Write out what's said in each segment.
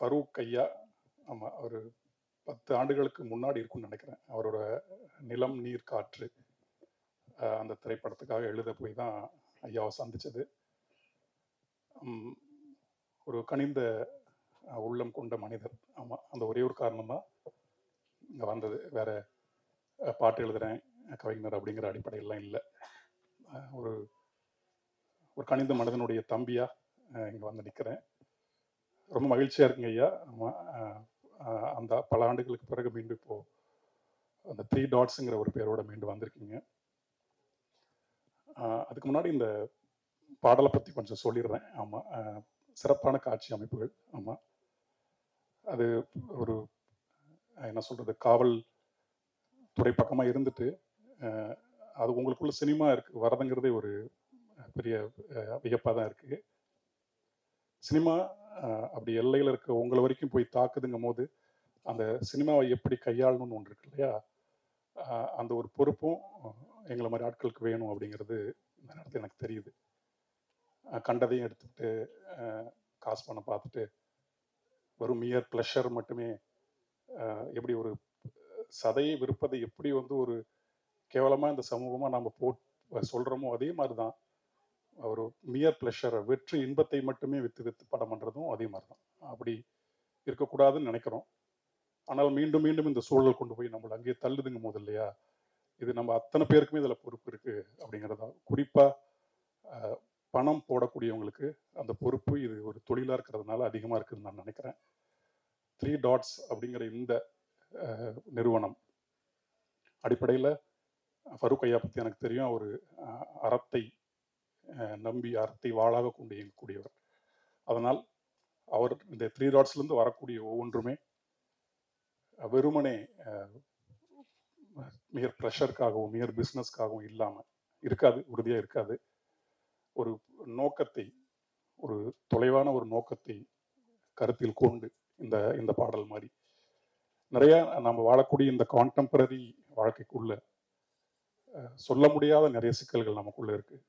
ஃபரூக் ஐயா ஆமாம் ஒரு பத்து ஆண்டுகளுக்கு முன்னாடி இருக்கும்னு நினைக்கிறேன். அவரோட நிலம் நீர் காற்று அந்த திரைப்படத்துக்காக எழுத போய் தான் ஐயாவை சந்தித்தது ஒரு கனிந்த உள்ளம் கொண்ட மனிதர். ஆமாம் அந்த ஒரே ஒரு காரணமாக இங்கே வந்தது. வேற பாட்டு எழுதுகிறேன் கவிஞர் அப்படிங்கிற அடிப்படையெல்லாம் இல்லை. ஒரு ஒரு கனிந்த மனிதனுடைய தம்பியாக இங்கே வந்து நிற்கிறேன் ரொம்ப மகிழ்ச்சியாக இருக்குங்க ஐயா. ஆமாம் அந்த பல ஆண்டுகளுக்கு பிறகு மீண்டும் இப்போ அந்த த்ரீ டாட்ஸுங்கிற ஒரு பேரோட மீண்டும் வந்திருக்கீங்க. அதுக்கு முன்னாடி இந்த பாடலை பற்றி கொஞ்சம் சொல்லிடுறேன். ஆமாம் சிறப்பான காட்சி அமைப்புகள். ஆமாம் அது ஒரு என்ன சொல்கிறது காவல் துறை பக்கமாக இருந்துட்டு அது உங்களுக்குள்ள சினிமா இருக்கு வரதுங்கிறதே ஒரு பெரிய வியப்பாக தான் இருக்குது சினிமா அப்படி எல்லையில் இருக்க உங்களை வரைக்கும் போய் தாக்குதுங்கும் போது அந்த சினிமாவை எப்படி கையாளணும்னு ஒன்று இருக்கு இல்லையா? அந்த ஒரு பொறுப்பும் எங்களை மாதிரி ஆட்களுக்கு வேணும் அப்படிங்கிறது இந்த நேரத்தில் எனக்கு தெரியுது. கண்டதையும் எடுத்துக்கிட்டு காசு பண்ண பார்த்துட்டு வெறும் மியர் ப்ளஷர் மட்டுமே எப்படி ஒரு சதையை விற்பதை எப்படி வந்து ஒரு கேவலமாக இந்த சமூகமாக நம்ம போட் சொல்கிறோமோ அதே மாதிரி தான் ஒரு மியர் ப்ளஷரை வெற்றி இன்பத்தை மட்டுமே வித்து வித்து படம் பண்ணுறதும் அதே மாதிரி தான் அப்படி இருக்கக்கூடாதுன்னு நினைக்கிறோம். ஆனால் மீண்டும் மீண்டும் இந்த சூழல் கொண்டு போய் நம்மளை அங்கேயே தள்ளுதுங்க போது இல்லையா? இது நம்ம அத்தனை பேருக்குமே இதில் பொறுப்பு இருக்கு அப்படிங்கிறதா. குறிப்பாக பணம் போடக்கூடியவங்களுக்கு அந்த பொறுப்பு இது ஒரு தொழிலாக இருக்கிறதுனால அதிகமாக இருக்குதுன்னு நான் நினைக்கிறேன். த்ரீ டாட்ஸ் அப்படிங்கிற இந்த நிறுவனம். அடிப்படையில் ஃபருக் ஐயா பற்றி எனக்கு தெரியும். ஒரு அறத்தை நம்பி அறத்தை வாழாக கொண்டு இயங்கக்கூடியவர். அதனால் அவர் இந்த த்ரீ டாட்ஸ்லேருந்து வரக்கூடிய ஒவ்வொன்றுமே வெறுமனே மிகர் ப்ரெஷருக்காகவும் மிகர் பிஸ்னஸ்க்காகவும் இல்லாமல் இருக்காது உறுதியாக இருக்காது. ஒரு நோக்கத்தை ஒரு தொலைவான ஒரு நோக்கத்தை கருத்தில் கொண்டு இந்த இந்த பாடல் மாதிரி நிறைய நம்ம வாழக்கூடிய இந்த கான்டெம்பரரி வாழ்க்கைக்குள்ள சொல்ல முடியாத நிறைய சிக்கல்கள் நமக்குள்ள இருக்குது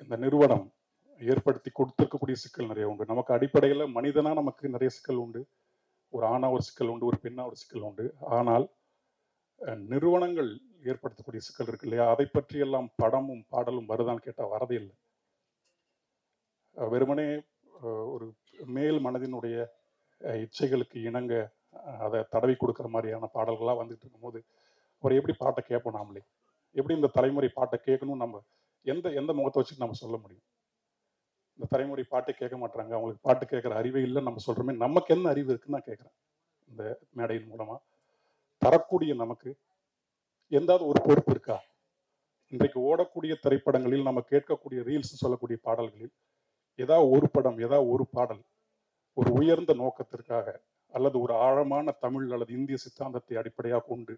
இந்த நிறுவனம் ஏற்படுத்தி கொடுத்துருக்கக்கூடிய சிக்கல் நிறைய உண்டு. நமக்கு அடிப்படையில் மனிதனா நமக்கு நிறைய சிக்கல் உண்டு. ஒரு ஆணா ஒரு சிக்கல் உண்டு ஒரு பெண்ணா ஒரு சிக்கல் உண்டு. ஆனால் நிறுவனங்கள் ஏற்படுத்தக்கூடிய சிக்கல் இருக்கு இல்லையா? அதை பற்றியெல்லாம் படமும் பாடலும் வருதான்னு கேட்டால் வரதே இல்லை. வெறுமனே ஒரு மேல் மனதினுடைய இச்சைகளுக்கு இணங்க அதை தடவி கொடுக்குற மாதிரியான பாடல்களாக வந்துட்டு இருக்கும்போது அவர் எப்படி பாட்டை கேட்போம் நாமளே? எப்படி இந்த தலைமுறை பாட்டை கேட்கணும் நம்ம எந்த எந்த முகத்தை வச்சுட்டு நம்ம சொல்ல முடியும்? இந்த தலைமுறை பாட்டு கேட்க மாட்டாங்க அவங்களுக்கு பாட்டு கேட்குற அறிவே இல்லைன்னு நம்ம சொல்கிறோமே நமக்கு என்ன அறிவு இருக்குன்னு நான் கேட்குறேன். இந்த மேடையின் மூலமாக தரக்கூடிய நமக்கு எந்தாவது ஒரு பொறுப்பு இருக்கா? இன்றைக்கு ஓடக்கூடிய திரைப்படங்களில் நம்ம கேட்கக்கூடிய ரீல்ஸ் சொல்லக்கூடிய பாடல்களில் ஏதாவது ஒரு படம் ஏதாவது ஒரு பாடல் ஒரு உயர்ந்த நோக்கத்திற்காக அல்லது ஒரு ஆழமான தமிழ் அல்லது இந்திய சித்தாந்தத்தை அடிப்படையாக கொண்டு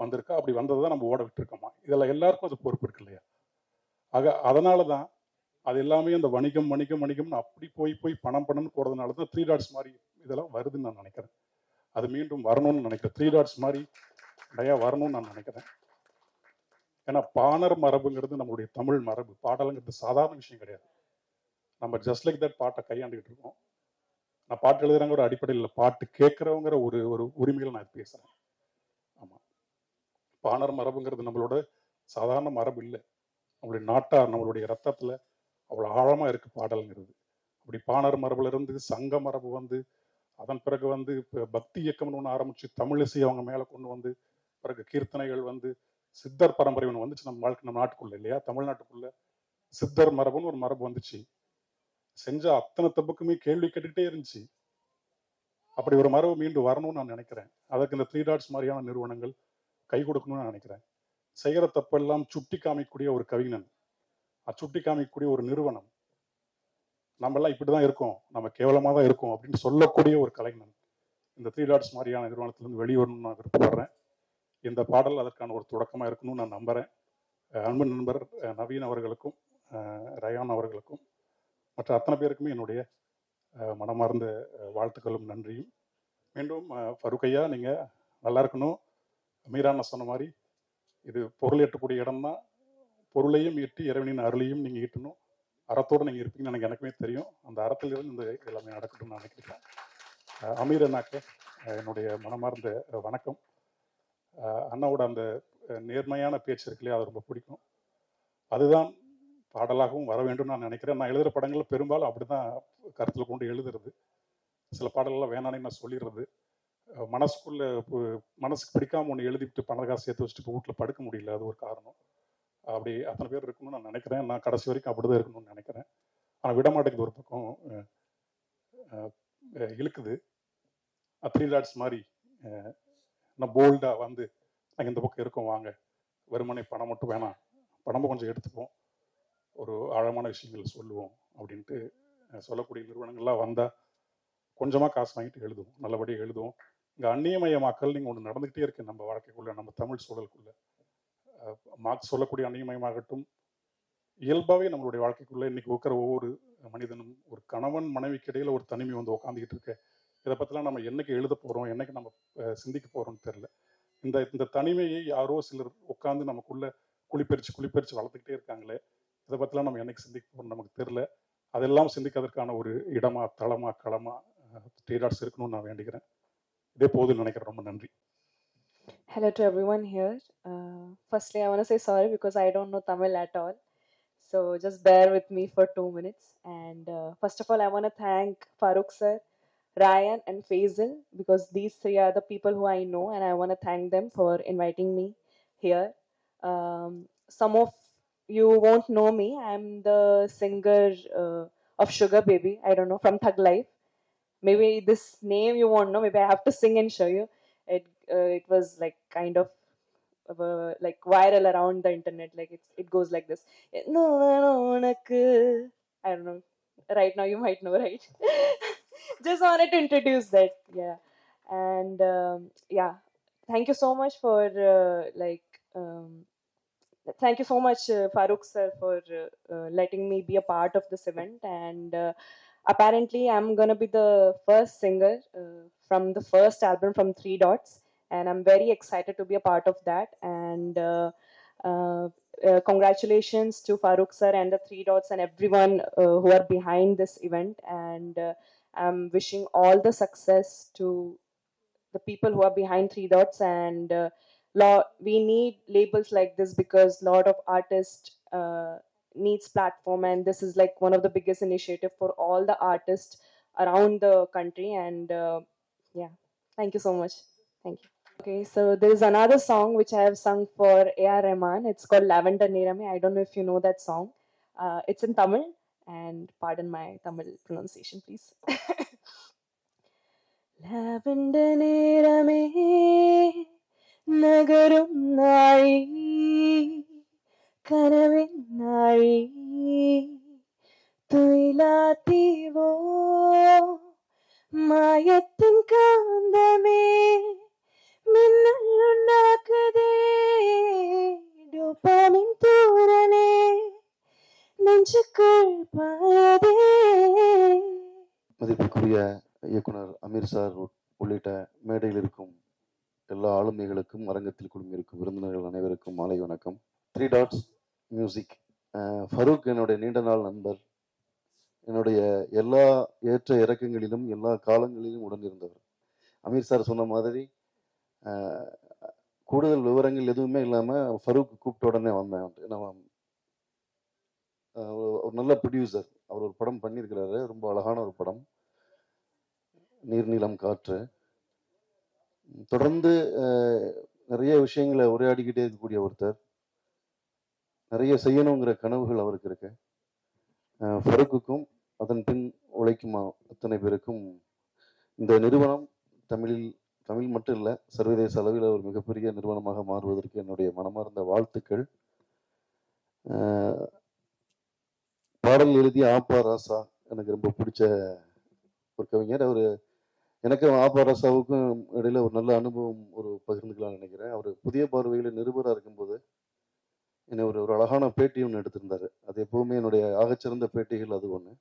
வந்திருக்கா? அப்படி வந்ததை தான் நம்ம ஓட விட்டுருக்கோமா? இதெல்லாம் எல்லாருக்கும் அது பொறுப்பு இருக்கு இல்லையா? ஆக அதனால தான் அது எல்லாமே அந்த வணிகம் வணிகம் வணிகம்னு அப்படி போய் போய் பணம் பணம்னு போகிறதுனால தான் த்ரீ டாட்ஸ் மாதிரி இதெல்லாம் வருதுன்னு நான் நினைக்கிறேன். அது மீண்டும் வரணும்னு நினைக்கிறேன். த்ரீ டாட்ஸ் மாதிரி நிறையா வரணும்னு நான் நினைக்கிறேன். ஏன்னா பாணர் மரபுங்கிறது நம்மளுடைய தமிழ் மரபு. பாடலுங்கிறது சாதாரண விஷயம் கிடையாது. நம்ம ஜஸ்ட் லைக் தட் பாட்டை கையாண்டுக்கிட்டு இருக்கோம். நான் பாட்டு எழுதுறேங்கிற ஒரு அடிப்படையில் பாட்டு கேட்குறவங்கிற ஒரு ஒரு உரிமையில் நான் பேசுகிறேன் ஆமாம் பாணர் மரபுங்கிறது நம்மளோட சாதாரண மரபு இல்லை. நம்மளுடைய நாட்டார் நம்மளுடைய ரத்தத்தில் அவ்வளோ ஆழமாக இருக்கு பாடல்ங்கிறது. அப்படி பாணர் மரபுல இருந்து சங்க மரபு வந்து அதன் பிறகு வந்து இப்போ பக்தி இயக்கம்னு ஒன்று ஆரம்பிச்சு தமிழிசை அவங்க மேலே கொண்டு வந்து பிறகு கீர்த்தனைகள் வந்து சித்தர் பரம்பரை ஒன்று வந்துச்சு நம்ம வாழ்க்கை நம்ம நாட்டுக்குள்ள இல்லையா? தமிழ்நாட்டுக்குள்ள சித்தர் மரபுன்னு ஒரு மரபு வந்துச்சு. செஞ்ச அத்தனை தப்புக்குமே கேள்வி கேட்டுக்கிட்டே இருந்துச்சு. அப்படி ஒரு மரபு மீண்டும் வரணும்னு நான் நினைக்கிறேன். அதுக்கு இந்த த்ரீ டாட்ஸ் மாதிரியான நிறுவனங்கள் கை கொடுக்கணும்னு நான் நினைக்கிறேன். செய்கிற தப்பெல்லாம் சுட்டி காமிக்கக்கூடிய ஒரு கவிஞன். சுட்டி காமிக்கக்கூடிய ஒரு நிறுவனம். நம்மெல்லாம் இப்படி தான் இருக்கோம். நம்ம கேவலமாக தான் இருக்கோம் அப்படின்னு சொல்லக்கூடிய ஒரு கலைஞன். இந்த த்ரீ டாட்ஸ் மாதிரியான நிறுவனத்திலிருந்து வெளிவரணும்னு நான் விருப்பப்படுறேன். இந்த பாடல் அதற்கான ஒரு தொடக்கமாக இருக்கணும்னு நான் நம்புகிறேன் அன்பு நண்பர் நவீன் அவர்களுக்கும் ரயான் அவர்களுக்கும் மற்ற அத்தனை பேருக்குமே என்னுடைய மனமார்ந்த வாழ்த்துக்களும் நன்றியும். மீண்டும் ஃபருக்கையா நீங்கள் நல்லா இருக்கணும். மீரான சொன்ன மாதிரி இது பொருள் இடம் தான் பொருளையும் ஈட்டி இறைவனின் அருளையும் நீங்கள் ஈட்டணும். அறத்தோடு நீங்கள் இருப்பீங்கன்னு எனக்கு எனக்குமே தெரியும். அந்த அறத்திலிருந்து இந்த எல்லாமே நடக்கட்டும்னு நான் நினைக்கிறேன். அமீர் அண்ணாக்கு என்னுடைய மனமார்ந்த வணக்கம். அண்ணாவோட அந்த நேர்மையான பேச்சு இருக்குல்லையே அது ரொம்ப பிடிக்கும். அதுதான் பாடலாகவும் வர வேண்டும் நான் நினைக்கிறேன். நான் எழுதுகிற படங்களில் பெரும்பாலும் அப்படி தான் கருத்தில் கொண்டு எழுதுறது. சில பாடல்கள்லாம் வேணானே நான் சொல்லிடுறது. மனசுக்குள்ள மனசுக்கு பிடிக்காம ஒன்று எழுதிவிட்டு பண காசு சேர்த்து வச்சுட்டு இப்போ வீட்டில் படுக்க முடியல அது ஒரு காரணம். அப்படி அத்தனை பேர் இருக்கணும்னு நான் நினைக்கிறேன். நான் கடைசி வரைக்கும் அப்படிதான் இருக்கணும்னு நினைக்கிறேன். ஆனால் விட மாட்டேங்குது ஒரு பக்கம் இழுக்குது. த்ரீ டாட்ஸ் மாதிரி நான் போல்டாக வந்து நாங்கள் இந்த பக்கம் இருக்கோம் வாங்க. வெறுமனை பணம் மட்டும் வேணாம். பணமும் கொஞ்சம் எடுத்துப்போம். ஒரு ஆழமான விஷயங்கள் சொல்லுவோம் அப்படின்ட்டு சொல்லக்கூடிய நிறுவனங்கள்லாம் வந்தால் கொஞ்சமாக காசு வாங்கிட்டு எழுதுவோம். நல்லபடியாக எழுதுவோம். இங்கே அந்நியமயமாக்கல் நீங்கள் ஒன்று நடந்துக்கிட்டே இருக்கு நம்ம வாழ்க்கைக்குள்ளே நம்ம தமிழ் சூழலுக்குள்ளே மார்க் மார்க்ஸ் சொல்லக்கூடிய அந்நியமயமாகட்டும் இயல்பாகவே நம்மளுடைய வாழ்க்கைக்குள்ளே இன்னைக்கு இருக்கிற ஒவ்வொரு மனிதனும் ஒரு கணவன் மனைவிக்கு இடையில் ஒரு தனிமை வந்து உட்காந்துக்கிட்டு இருக்கு. இதை பற்றிலாம் நம்ம என்னைக்கு எழுத போகிறோம் என்னைக்கு நம்ம சிந்திக்க போகிறோம்னு தெரில இந்த இந்த தனிமையை யாரோ சிலர் உட்காந்து நமக்குள்ளே குளிப்பறிச்சு குளிப்பறிச்சு வளர்த்துக்கிட்டே இருக்காங்களே இதை பற்றிலாம் நம்ம என்னைக்கு சிந்திக்க போகிறோம் நமக்கு தெரில அதெல்லாம் சிந்திக்கிறதுக்கான ஒரு இடமா தளமா களமா டீடாட்ஸ் இருக்கணும்னு நான் வேண்டிக்கிறேன். இதே போதும்னு நினைக்கிறேன் ரொம்ப நன்றி Hello to everyone here. Uh, firstly, I want to say sorry because I don't know Tamil at all. So just bear with me for two minutes. And uh, first of all, I want to thank Farooq sir, Ryan, and Faisal because these three are the people who I know, and I want to thank them for inviting me here. Um, some of you won't know me. I'm the singer uh, of Sugar Baby. I don't know from Thug Life. maybe this name you won't know. Maybe I have to sing and show you. It uh, it was like kind of uh, like viral around the internet. Like it it goes like this. I don't know. Right now you might know, right? Just wanted to introduce that. Yeah, and um, yeah, thank you so much for uh, like. Um, thank you so much, uh, Farooq sir, for uh, uh, letting me be a part of this event and. Uh, apparently i'm going to be the first singer uh, from the first album from three dots and i'm very excited to be a part of that. And uh, uh, uh, congratulations to Farooq sir and the three dots and everyone uh, who are behind this event. And uh, i'm wishing all the success to the people who are behind three dots. And we need labels like this because a lot of artists needs platform and this is like one of the biggest initiative for all the artists around the country and uh, yeah. Thank you so much. Thank you. Okay so there is another song which i have sung for ar rahman. It's called lavender nirame i don't know if you know that song. Uh, it's in tamil and pardon my tamil pronunciation please. Lavender nirame nagarum nai கனவின் நாழி துயிலாத்தீவோ மாயத்தின் காந்தமே மின்னல் உண்டாக்குதே dopamine தூரலே நெஞ்சுக்குள் பாயதே மதிப்புக்குரிய இயக்குனர் Amir sir உள்ளிட்ட மேடையில் இருக்கும் எல்லா ஆளுமைகளுக்கும் அரங்கத்தில் குழுமியிருக்கும் விருந்தினர்கள் அனைவருக்கும் மாலை வணக்கம் த்ரீ டாட்ஸ் மியூசிக் ஃபரூக் என்னுடைய நீண்ட நாள் நண்பர். என்னுடைய எல்லா ஏற்ற இறக்கங்களிலும் எல்லா காலங்களிலும் உடனிருந்தவர். அமீர் சார் சொன்ன மாதிரி கூடுதல் விவரங்கள் எதுவுமே இல்லாமல் ஃபரூக் கூப்பிட்ட உடனே வந்தேன் ஏன்னா ஒரு- நல்ல ப்ரொடியூசர் அவர் ஒரு படம் பண்ணியிருக்கிறாரு. ரொம்ப அழகான ஒரு படம். நீர்நிலம் காற்று. தொடர்ந்து நிறைய விஷயங்களை உரையாடிக்கிட்டே இருக்கக்கூடிய ஒருத்தர். நிறைய செய்யணுங்கிற கனவுகள் அவருக்கு இருக்கு. ஃபருக்குக்கும் அதன் பின் உழைக்கும் அத்தனை பேருக்கும் இந்த நிறுவனம் தமிழில் தமிழ் மட்டும் இல்லை சர்வதேச அளவில் ஒரு மிகப்பெரிய நிறுவனமாக மாறுவதற்கு என்னுடைய மனமார்ந்த வாழ்த்துக்கள். பாடல் எழுதிய ஆப்பா ராசா எனக்கு ரொம்ப பிடிச்ச ஒரு கவிஞர். அவர் எனக்கும் ஆப்பா ராசாவுக்கும் இடையில ஒரு நல்ல அனுபவம் ஒரு பகிர்ந்துக்கலாம்னு நினைக்கிறேன். அவர் புதிய பார்வையில் நிருபராக இருக்கும்போது என்னை ஒரு ஒரு அழகான பேட்டி ஒன்று எடுத்திருந்தாரு. அது எப்பவுமே என்னுடைய ஆகச்சிறந்த பேட்டிகள் அது ஒன்று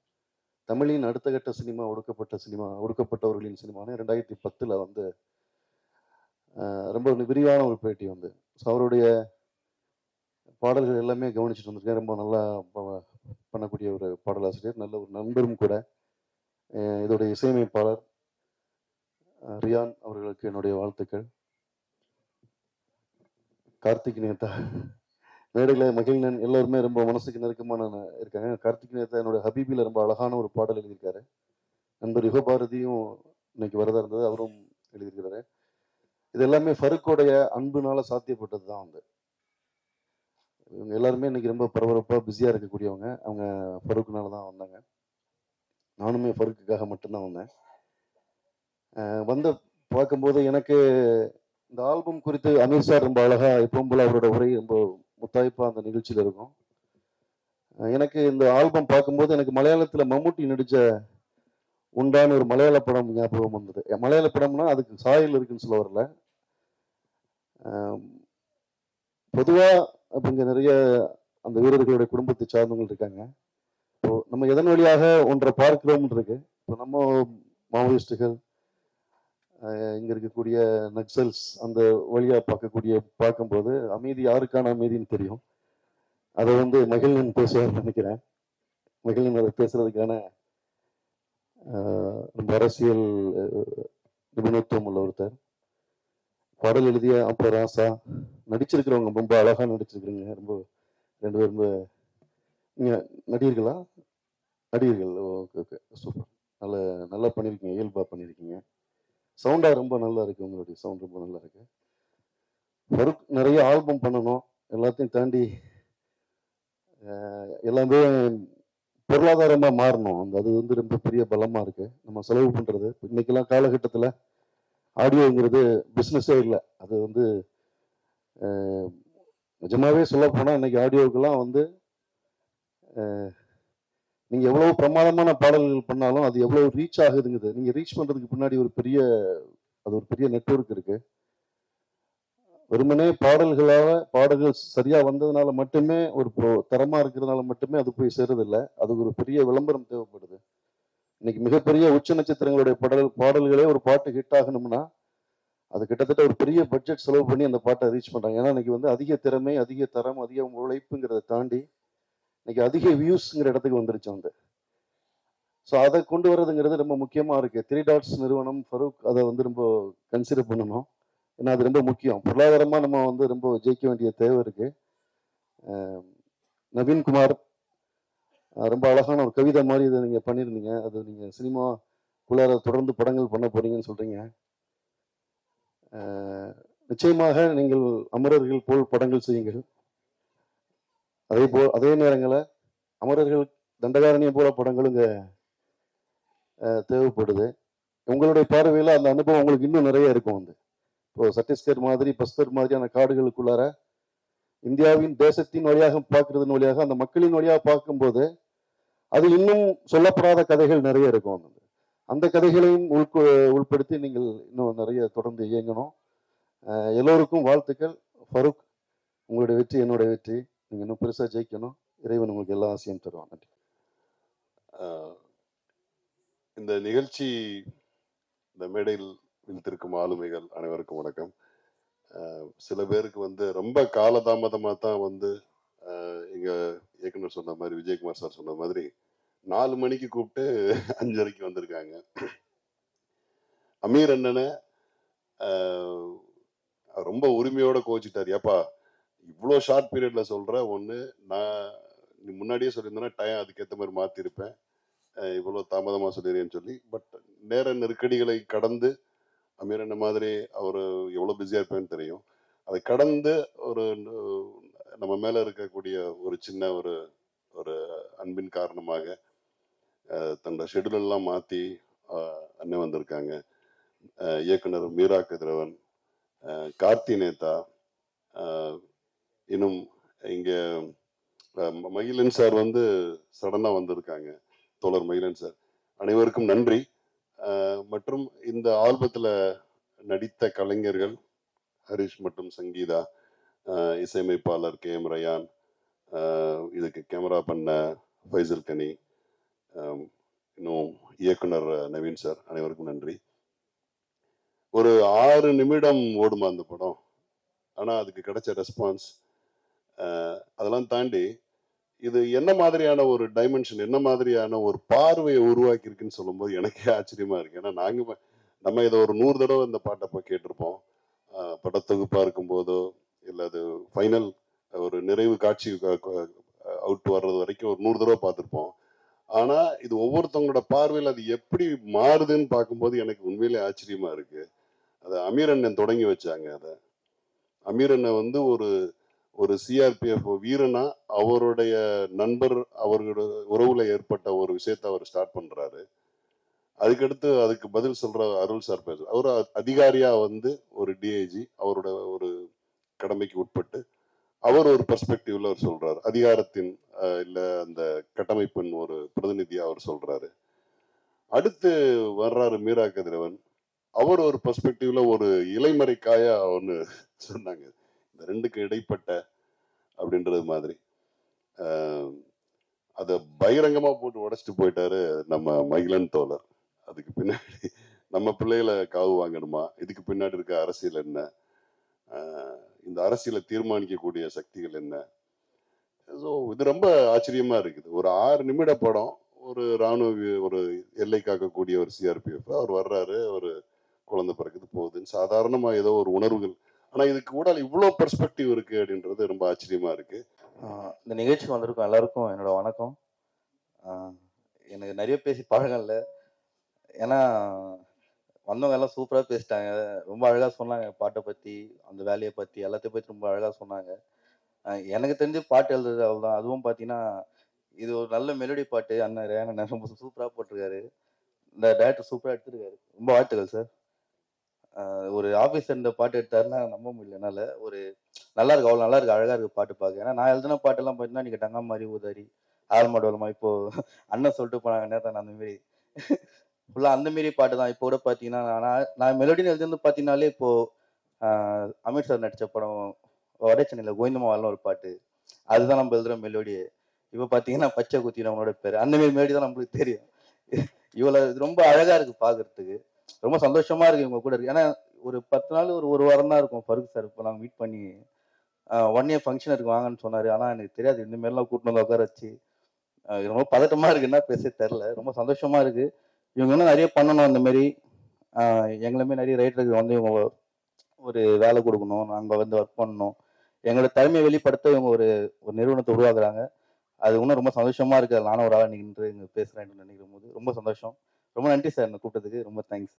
தமிழின் அடுத்த கட்ட சினிமா ஒடுக்கப்பட்ட சினிமா ஒடுக்கப்பட்டவர்களின் சினிமானே ரெண்டாயிரத்தி பத்தில் வந்து ரொம்ப விரிவான ஒரு பேட்டி வந்து. ஸோ அவருடைய பாடல்கள் எல்லாமே கவனிச்சுட்டு வந்திருக்கேன். ரொம்ப நல்லா பண்ணக்கூடிய ஒரு பாடலாசிரியர் நல்ல ஒரு நண்பரும் கூட. இதோடைய இசையமைப்பாளர் ரியான் அவர்களுக்கு என்னுடைய வாழ்த்துக்கள். கார்த்திக் நேதா. மேடையில் மகிழ்நன் எல்லாருமே ரொம்ப மனசுக்கு நெருக்கமான இருக்காங்க. கார்த்திக் நேதா என்னோட ஹபீபியில் ரொம்ப அழகான ஒரு பாடல் எழுதியிருக்காரு. நண்பர் யுகபாரதியும் இன்னைக்கு வரதா இருந்தது. அவரும் எழுதியிருக்கிறாரு. இது எல்லாமே ஃபருக்கோடைய அன்புனால சாத்தியப்பட்டது தான் வந்து. இவங்க எல்லாருமே இன்னைக்கு ரொம்ப பரபரப்பாக பிஸியாக இருக்கக்கூடியவங்க. அவங்க ஃபருக்குனால தான் வந்தாங்க. நானுமே ஃபருக்குக்காக மட்டும்தான் வந்தேன். வந்து பார்க்கும்போது எனக்கு இந்த ஆல்பம் குறித்து அமீர் சார் ரொம்ப அழகாக எப்பவும் போல அவரோட உரை ரொம்ப முத்தாய்ப்பா அந்த நிகழ்ச்சியில் இருக்கும். எனக்கு இந்த ஆல்பம் பார்க்கும்போது எனக்கு மலையாளத்தில் மம்முட்டி நடித்த உண்டான ஒரு மலையாள படம் ஞாபகம் வந்தது. மலையாள படம்னா அதுக்கு சாயல் இருக்குன்னு சொல்ல வரல. பொதுவாக இப்போ இங்கே நிறைய அந்த வீரர்களுடைய குடும்பத்தை சார்ந்தவங்க இருக்காங்க. இப்போ நம்ம எதன் வழியாக ஒன்றை பார்க்கிறோம் இருக்கு இப்போ நம்ம மாவோயிஸ்டுகள் இங்கே இருக்கக்கூடிய நக்சல்ஸ் அந்த வழியாக பார்க்கக்கூடிய பார்க்கும்போது அமைதி யாருக்கான அமைதின்னு தெரியும். அதை வந்து மகிழ்நன் பேசுவார்னு நினைக்கிறேன். மகிழ்நன் அதை பேசுறதுக்கான ரொம்ப அரசியல் நிபுணத்துவம் உள்ள ஒருத்தர். பாடல் எழுதிய அப்போ ராசா நடிச்சிருக்கிறவங்க ரொம்ப அழகா நடிச்சிருக்கிறீங்க. ரொம்ப ரெண்டு பேரும் ரொம்ப நீங்க நடிகர்களா? நடிகர்கள். Okay okay. சூப்பர். நல்ல நல்லா பண்ணியிருக்கீங்க. இயல்பா பண்ணியிருக்கீங்க. சவுண்டாக ரொம்ப நல்லா இருக்குது உங்களுடைய சவுண்ட் ரொம்ப நல்லா இருக்கு. ஃபருக் நிறைய ஆல்பம் பண்ணணும். எல்லாத்தையும் தாண்டி எல்லாமே பொருளாதாரமாக மாறணும். அந்த அது வந்து ரொம்ப பெரிய பலமாக இருக்குது நம்ம செலவு பண்ணுறது இன்றைக்கெல்லாம் காலகட்டத்தில் ஆடியோங்கிறது பிஸ்னஸே இல்லை. அது வந்து நிஜமாகவே சொல்லப்போனால் சொல்ல போனால் இன்னைக்கு ஆடியோக்கெல்லாம் வந்து நீங்கள் நீங்க எவ்வளவு பிரமாதமான பாடல்கள் பண்ணாலும் அது எவ்வளவு ரீச் ஆகுதுங்குது நீங்க ரீச் பண்றதுக்கு பின்னாடி ஒரு பெரிய அது ஒரு பெரிய நெட்வொர்க் இருக்கு. வெறுமனே பாடல்களால பாடல்கள் சரியா வந்ததுனால மட்டுமே ஒரு pro- தரமா இருக்கிறதுனால மட்டுமே அது போய் சேருதில்ல அதுக்கு ஒரு பெரிய விளம்பரம் தேவைப்படுது. இன்னைக்கு மிகப்பெரிய உச்ச நட்சத்திரங்களுடைய பாடல் பாடல்களே ஒரு பாட்டு ஹிட் ஆகணும்னா அது கிட்டத்தட்ட ஒரு பெரிய பட்ஜெட் செலவு பண்ணி அந்த பாட்டை ரீச் பண்றாங்க. ஏன்னா இன்னைக்கு வந்து அதிக திறமை அதிக தரம் அதிக உழைப்புங்கிறத தாண்டி இன்னைக்கு அதிக வியூஸ்ங்கிற இடத்துக்கு வந்துருச்சு வந்து. ஸோ அதை கொண்டு வர்றதுங்கிறது ரொம்ப முக்கியமாக இருக்கு. த்ரீ டாட்ஸ் நிறுவனம் ஃபரூக் அதை வந்து ரொம்ப கன்சிடர் பண்ணணும். ஏன்னா அது ரொம்ப முக்கியம். பொருளாதாரமாக நம்ம வந்து ரொம்ப ஜெயிக்க வேண்டிய தேவை இருக்கு. நவீன்குமார் ரொம்ப அழகான ஒரு கவிதை மாதிரி இதை நீங்கள் பண்ணியிருந்தீங்க. அது நீங்கள் சினிமா குள்ளார தொடர்ந்து படங்கள் பண்ண போறீங்கன்னு சொல்றீங்க. நிச்சயமாக நீங்கள் அமரர்கள் போல் படங்கள் செய்யுங்கள். அதே போல் அதே நேரங்களில் அமரர்கள் தண்டகாரணியை போல படங்களும் இங்கே தேவைப்படுது. உங்களுடைய பார்வையில் அந்த அனுபவம் உங்களுக்கு இன்னும் நிறைய இருக்கும் வந்து. இப்போ சத்தீஸ்கர் மாதிரி பஸ்தர் மாதிரியான காடுகளுக்குள்ளார இந்தியாவின் தேசத்தின் வழியாக பார்க்கறதன் வழியாக அந்த மக்களின் வழியாக பார்க்கும்போது அது இன்னும் சொல்லப்படாத கதைகள் நிறைய இருக்கும் வந்து. அந்த கதைகளையும் உள்கு உள்படுத்தி நீங்கள் இன்னும் நிறைய தொடர்ந்து இயங்கணும். எல்லோருக்கும் வாழ்த்துக்கள். ஃபருக் உங்களுடைய வெற்றி என்னுடைய வெற்றி. நீங்க இன்னும் பெருசா ஜெயிக்கணும். இறைவன் உங்களுக்கு எல்லா ஆசையும் தருவான். நன்றி. ஆஹ் இந்த நிகழ்ச்சி இந்த மேடையில் வீழ்த்திருக்கும் ஆளுமைகள் அனைவருக்கும் வணக்கம். ஆஹ் சில பேருக்கு வந்து ரொம்ப காலதாமதமாக தான் வந்து ஆஹ் எங்க இயக்குனர் சொன்ன மாதிரி விஜயகுமார் சார் சொன்ன மாதிரி நாலு மணிக்கு கூப்பிட்டு அஞ்சரைக்கு வந்திருக்காங்க. அமீர் அண்ணனை ரொம்ப உரிமையோட கோச்சிட்டார் ஏப்பா இவ்வளோ ஷார்ட் பீரியடில் சொல்கிற ஒன்று நான் நீ முன்னாடியே சொல்லியிருந்தேன்னா டைம் அதுக்கேற்ற மாதிரி மாற்றிருப்பேன் இவ்வளோ தாமதமாக சொல்லிடுறேன்னு சொல்லி. பட் நேர நெருக்கடிகளை கடந்து அமீர் என்ன மாதிரி அவர் எவ்வளோ பிஸியாக இருப்பேன்னு தெரியும். அதை கடந்து ஒரு நம்ம மேலே இருக்கக்கூடிய ஒரு சின்ன ஒரு ஒரு அன்பின் காரணமாக தன்னோட ஷெடியூல் எல்லாம் மாற்றி அண்ணன் வந்திருக்காங்க. இயக்குனர் மீரா கதிரவன் கார்த்தி நேதா இன்னும் இங்கே மகிழன் சார் வந்து சடனாக வந்திருக்காங்க. தோழர் மகிழன் சார். அனைவருக்கும் நன்றி. மற்றும் இந்த ஆல்பத்தில் நடித்த கலைஞர்கள் ஹரிஷ் மற்றும் சங்கீதா இசையமைப்பாளர் கே எம் ரயான் இதுக்கு கேமரா பண்ண ஃபைசல் கனி இன்னும் இயக்குனர் நவீன் சார். அனைவருக்கும் நன்றி. ஒரு ஆறு நிமிடம் ஓடுமா அந்த படம்? ஆனால் அதுக்கு கிடைச்ச ரெஸ்பான்ஸ் அதெல்லாம் தாண்டி இது என்ன மாதிரியான ஒரு டைமென்ஷன் என்ன மாதிரியான ஒரு பார்வையை உருவாக்கி இருக்குன்னு சொல்லும்போது எனக்கே ஆச்சரியமா இருக்கு. ஏன்னா நாங்கள் நம்ம இதை ஒரு நூறு தடவை இந்த பாட்டை போய் கேட்டிருப்போம். படத்தொகுப்பாக இருக்கும்போதோ இல்லை அது ஃபைனல் ஒரு நிறைவு காட்சி அவுட் வர்றது வரைக்கும் ஒரு நூறு தடவை பார்த்துருப்போம். ஆனால் இது ஒவ்வொருத்தவங்களோட பார்வையில் அது எப்படி மாறுதுன்னு பார்க்கும்போது எனக்கு உண்மையிலே ஆச்சரியமா இருக்கு. அதை அமீர் அண்ணன் தொடங்கி வச்சாங்க அதை. அமீர் அண்ணன் வந்து ஒரு ஒரு சிஆர்பிஎஃப் வீரனா அவருடைய நண்பர் அவர்களோட உறவுல ஏற்பட்ட ஒரு விஷயத்தை அவர் ஸ்டார்ட் பண்றாரு. அதுக்கடுத்து அதுக்கு பதில் சொல்ற அருள் சார் பேச அவர் அதிகாரியா வந்து ஒரு டிஐஜி அவரோட ஒரு கடமைக்கு உட்பட்டு அவர் ஒரு பெர்ஸ்பெக்டிவ்ல அவர் சொல்றாரு. அதிகாரத்தின் இல்ல அந்த கட்டமைப்பின் ஒரு பிரதிநிதியா அவர் சொல்றாரு. அடுத்து வர்றாரு மீரா கதிரவன். அவர் ஒரு பெர்ஸ்பெக்டிவ்ல ஒரு இலைமறைக்காயா ஒன்று சொன்னாங்க. இந்த ரெண்டுக்கு இடைப்பட்ட அப்படின்றது மாதிரி. அதை பகிரங்கமா போட்டு உடைச்சிட்டு போயிட்டாரு நம்ம மகிழன் தோழர். அதுக்கு பின்னாடி நம்ம பிள்ளைகளை காவு வாங்கணுமா? இதுக்கு பின்னாடி இருக்க அரசியல் என்ன? இந்த அரசியலை தீர்மானிக்கக்கூடிய சக்திகள் என்ன? ஸோ இது ரொம்ப ஆச்சரியமா இருக்குது. ஒரு ஆறு நிமிட படம் ஒரு ராணுவ ஒரு எல்லை காக்கக்கூடிய ஒரு சிஆர்பிஎஃப் அவர் வர்றாரு ஒரு குழந்தை பிறக்குது போகுதுன்னு. சாதாரணமா ஏதோ ஒரு உணர்வுகள் ஆனால் இதுக்கு கூட இவ்வளோ பெர்ஸ்பெக்டிவ் இருக்குது அப்படின்றது ரொம்ப ஆச்சரியமாக இருக்குது இந்த நிகழ்ச்சி வந்திருக்கும் எல்லாருக்கும் என்னோட வணக்கம். எனக்கு நிறைய பேசி பழகம் இல்லை ஏன்னா வந்தவங்க எல்லாம் சூப்பராக பேசிட்டாங்க. ரொம்ப அழகாக சொன்னாங்க பாட்டை பற்றி அந்த வேலையை பற்றி எல்லாத்தையும் பற்றி ரொம்ப அழகாக சொன்னாங்க. எனக்கு தெரிஞ்சு பாட்டு எழுதுறது அவ்வளோதான் அதுவும் பார்த்தீங்கன்னா இது ஒரு நல்ல மெலடி பாட்டு. அண்ணன் ரேங்கண்ணன் ரொம்ப சூப்பராக போட்டிருக்காரு. இந்த டேரக்டர் சூப்பராக எடுத்துருக்காரு. ரொம்ப வாழ்த்துக்கள் சார் ஒரு ஆஃபீஸ் இந்த பாட்டு எடுத்தாருன்னா நம்ப முடியல என்னால் ஒரு நல்லா இருக்கு அவ்வளோ நல்லா இருக்கு அழகா இருக்கு பாட்டு பார்க்க ஏன்னா நான் எழுதின பாட்டெல்லாம் பார்த்தீங்கன்னா நீங்க டங்கா மாதிரி ஊதாரி ஆள் இப்போ அண்ணன் சொல்லிட்டு போனாங்க நேரத்தை அந்த மாரி. ஃபுல்லா அந்த மாரி பாட்டு தான். இப்போ கூட பார்த்தீங்கன்னா நான் நான் மெலோடின்னு எழுதிருந்து பார்த்தீங்கன்னாலே இப்போ அமித் அமீர் சார் நடிச்ச படம் வட சென்னையில் கோவிந்தமாவெல்லாம் ஒரு பாட்டு. அதுதான் நம்ம எழுதுற மெலோடியே இப்போ பார்த்தீங்கன்னா பச்சை குத்தி நம்மளோட பேர். அந்த மாரி மெலோடி தான் நம்மளுக்கு தெரியும். இவ்வளோ இது ரொம்ப அழகா இருக்கு பார்க்கறதுக்கு ரொம்ப சந்தோஷமா இருக்கு இவங்க கூட இருக்கு. ஏன்னா ஒரு பத்து நாள் ஒரு ஒரு வாரம் தான் இருக்கும் ஃபருக் சார் இப்போ நாங்கள் மீட் பண்ணி. ஒன் இயர் ஃபங்க்ஷன் இருக்கு வாங்கன்னு சொன்னார். ஆனால் எனக்கு தெரியாது. இந்த மாதிரிலாம் கூட்டிட்டு வந்து உட்கார வச்சு. ரொம்ப பதட்டமா இருக்கு. என்ன பேச தெரில ரொம்ப சந்தோஷமா இருக்கு. இவங்க இன்னும் நிறைய பண்ணணும் அந்த மாதிரி எங்களுமே நிறைய ரைட்டருக்கு வந்து இவங்க ஒரு வேலை கொடுக்கணும். நாங்கள் வந்து ஒர்க் பண்ணணும். எங்களோட திறமையை வெளிப்படுத்த இவங்க ஒரு ஒரு நிறுவனத்தை உருவாக்குறாங்க. அது இன்னும் ரொம்ப சந்தோஷமா இருக்கு. நானும் ஒரு ஆள் நின்று இங்கே பேசுகிறேன் நினைக்கும் போது ரொம்ப சந்தோஷம். ரொம்ப நன்றி சார் என்னை கூப்பிட்டதுக்கு ரொம்ப தேங்க்ஸ்